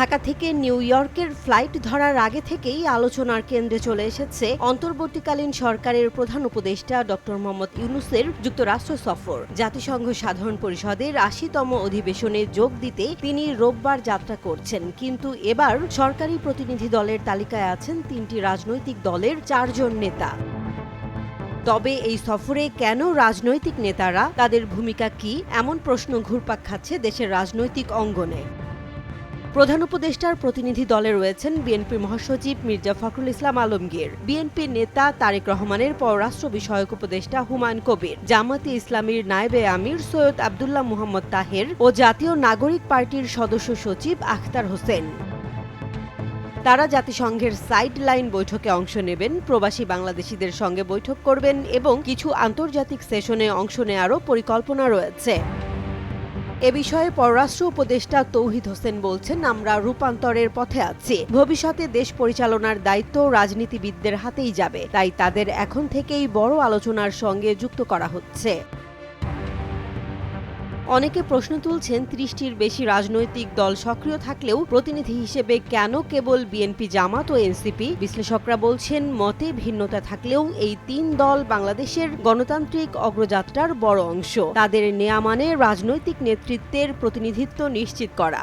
ঢাকা থেকে নিউ ইয়র্কের ফ্লাইট ধরার আগে থেকেই আলোচনার কেন্দ্রে চলে এসেছে অন্তর্বর্তীকালীন সরকারের প্রধান উপদেষ্টা ডক্টর মোহাম্মদ ইউনুসের যুক্তরাষ্ট্র সফর। জাতিসংঘ সাধারণ পরিষদের আশিতম অধিবেশনে যোগ দিতে তিনি রোববার যাত্রা করছেন। কিন্তু এবার সরকারি প্রতিনিধি দলের তালিকায় আছেন তিনটি রাজনৈতিক দলের চারজন নেতা। তবে এই সফরে কেন রাজনৈতিক নেতারা? তাদের ভূমিকা কি? এমন প্রশ্ন ঘুরপাক খাচ্ছে দেশের রাজনৈতিক অঙ্গনে। প্রধান উপদেষ্টার প্রতিনিধি দলে রয়েছেন বিএনপি মহাসচিব মির্জা ফখরুল ইসলাম আলমগীর। বিএনপি নেতা তারেক রহমানের পররাষ্ট্র বিষয়ক উপদেষ্টা হুমায়ুন কবির জামাতে ইসলামীর নায়েবে আমির সৈয়দ আবদুল্লাহ মুহাম্মদ তাহের ও জাতীয় নাগরিক পার্টির সদস্য সচিব আখতার হোসেন। তারা জাতিসংঘের সাইড লাইন বৈঠকে অংশ নেবেন, প্রবাসী বাংলাদেশিদের সঙ্গে বৈঠক করবেন এবং কিছু আন্তর্জাতিক সেশনে অংশ নেওয়ারও পরিকল্পনা রয়েছে। এ বিষয়ে পররাষ্ট্র উপদেষ্টা তৌহিদ হোসেন বলছেন, আমরা রূপান্তরের পথে আছি। ভবিষ্যতে দেশ পরিচালনার দায়িত্ব রাজনীতিবিদদের হাতেই যাবে। তাই তাদের এখন থেকেই বড় আলোচনার সঙ্গে যুক্ত করা হচ্ছে। অনেকে প্রশ্ন তুলছেন ত্রিশটির বেশি রাজনৈতিক দল সক্রিয় থাকলেও প্রতিনিধি হিসেবে কেন কেবল বিএনপি জামাত ও এনসিপি? বিশ্লেষকরা বলছেন, মতে ভিন্নতা থাকলেও এই তিন দল বাংলাদেশের গণতান্ত্রিক অগ্রযাত্রার বড় অংশ। তাদের নেয়া মানে রাজনৈতিক নেতৃত্বের প্রতিনিধিত্ব নিশ্চিত করা।